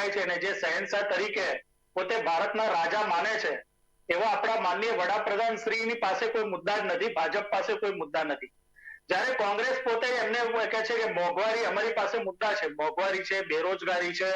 જાય છે અને જે શહેનશાહ તરીકે પોતે ભારતના રાજા માને છે એવા આપણા માનનીય વડાપ્રધાન શ્રીની પાસે કોઈ મુદ્દા જ નથી ભાજપ પાસે કોઈ મુદ્દા નથી. જ્યારે કોંગ્રેસ પોતે એમને કહે છે કે મોંઘવારી અમારી પાસે મુદ્દા છે. મોંઘવારી છે બેરોજગારી છે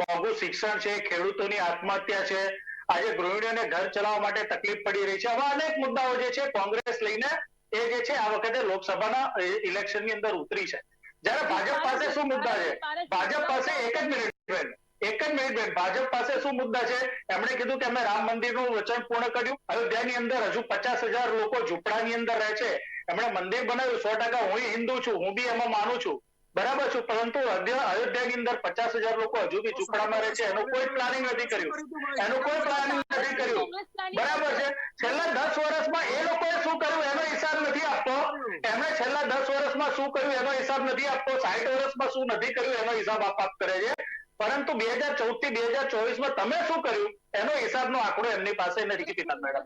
મોંઘું શિક્ષણ છે ખેડૂતોની આત્મહત્યા છે. આજે ગૃહિણીઓને ઘર ચલાવવા માટે તકલીફ પડી રહી છે. આવા અનેક મુદ્દાઓ જે છે કોંગ્રેસ લઈને એ જે છે આ વખતે લોકસભાના ઇલેક્શનની અંદર ઉતરી છે. જ્યારે ભાજપ પાસે શું મુદ્દા છે? ભાજપ પાસે એક જ મિનિટ એક જ મિનિટ બેન, ભાજપ પાસે શું મુદ્દા છે? એમણે કીધું કે અમે રામ મંદિરનું વચન પૂર્ણ કર્યું. અયોધ્યાની અંદર હજુ પચાસ હજાર લોકો ઝૂંપડાની અંદર રહે છે. એમણે મંદિર બનાવ્યું, સો ટકા હું હિન્દુ છું, હું બી એમાં માનું છું. બરાબર છું, પરંતુ અયોધ્યાની અંદર પચાસ હજાર લોકો હજુ બી ઝૂંપડામાં રહે છે. એનું કોઈ પ્લાનિંગ નથી કર્યું. એનું કોઈ પ્લાનિંગ નથી કર્યું. બરાબર છે? છેલ્લા દસ વર્ષમાં એ લોકોએ શું કર્યું? એનો હિસાબ નથી આપતો. એમણે છેલ્લા દસ વર્ષમાં શું કર્યું? એનો હિસાબ નથી આપતો. સાઠ વર્ષમાં શું નથી કર્યું? એનો હિસાબ આપ કરે છે. પરંતુ બે હજાર ચૌદથી બે હજાર ચોવીસમાં તમે શું કર્યું? એનો હિસાબનો આંકડો એમની પાસે નથી પિનલ મેડમ.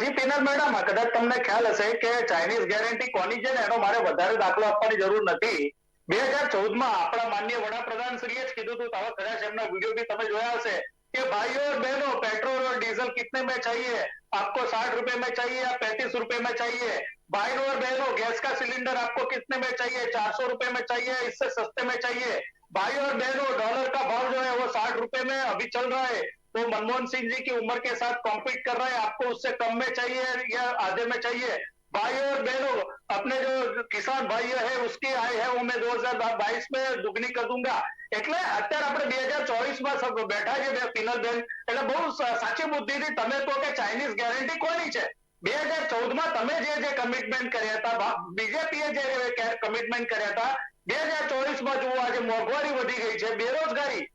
જી પિનલ મેડમ, કદાચ તમને ખ્યાલ હશે કે ચાઇનીઝ ગેરંટી કોની છે ને? એનો મારે વધારે દાખલો આપવાની જરૂર નથી. બે હજાર ચૌદમાં આપણા માન્ય વડાપ્રધાન શ્રીએ જ કીધું હતું હવે કદાચ એમના વીડિયો બી તમે જોયા હશે. कि भाइयों और बहनों, पेट्रोल और डीजल कितने में चाहिए? आपको साठ रुपए में चाहिए या पैंतीस रुपए में चाहिए? भाइयों और बहनों, गैस का सिलेंडर आपको कितने में चाहिए? चार सौ रुपए में चाहिए इससे सस्ते में चाहिए? भाइयों और बहनों, डॉलर का भाव जो है वो साठ रुपए में अभी चल रहा है। तो मनमोहन सिंह जी की उम्र के साथ कॉम्पीट कर रहा है। आपको उससे कम में चाहिए या आधे में चाहिए? भाइयों और बहनों अपने जो किसान भाई है उसकी आय है वो मैं दो हजार बाईस में दुगनी कर दूंगा એટલે અત્યારે આપણે બે હજાર ચોવીસ માં સબ બેઠા છે બે પિનલબેન એટલે બહુ સ- સાચી બુદ્ધિથી તમે કહો કે ચાઇનીઝ ગેરંટી કોની છે બે હજાર ચૌદ માં તમે જે જે કમિટમેન્ટ કર્યા હતા બીજેપીએ જે કમિટમેન્ટ કર્યા હતા બે હજાર ચોવીસ માં જુઓ આજે મોંઘવારી વધી ગઈ છે બેરોજગારી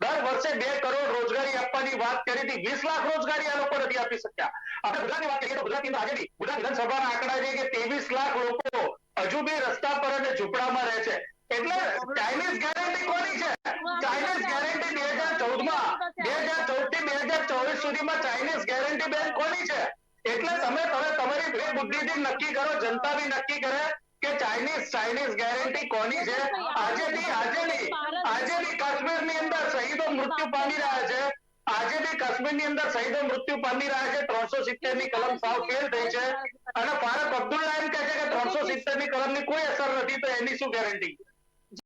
દર વર્ષે બે કરોડ રોજગારી આપવાની વાત કરી હતી. વીસ લાખ રોજગારી આ લોકો નથી આપી શક્યા. આપણે ગુજરાતની વાત કરીએ તો ગુજરાતની આજે ગુજરાત વિધાનસભાના આંકડા છે કે ત્રેવીસ લાખ લોકો હજુ બી રસ્તા પર અને ઝૂંપડામાં રહે છે. એટલે ચાઇનીઝ ગેરંટી કોની છે? ચાઇનીઝ ગેરંટી બે હજાર ચૌદમાં બે હજાર ચૌદથી બે હજાર ચોવીસ સુધીમાં ચાઇનીઝ ગેરંટી બેન કોની છે? એટલે તમે તમે તમારી બે બુદ્ધિથી નક્કી કરો, જનતા બી નક્કી કરે કે ચાઇનીઝ ચાઇનીઝ ગેરંટી કોની છે? આજે બી આજે બી આજે બી કાશ્મીરની અંદર શહીદો મૃત્યુ પામી રહ્યા છે. આજે બી કાશ્મીરની અંદર શહીદો મૃત્યુ પામી રહ્યા છે. ત્રણસો સિત્તેરની કલમ સાવ ફેલ થઈ છે. અને ફારૂક અબ્દુલ્લા એમ કહે છે કે ત્રણસો સિત્તેરની કલમની કોઈ અસર નથી, તો એની શું ગેરંટી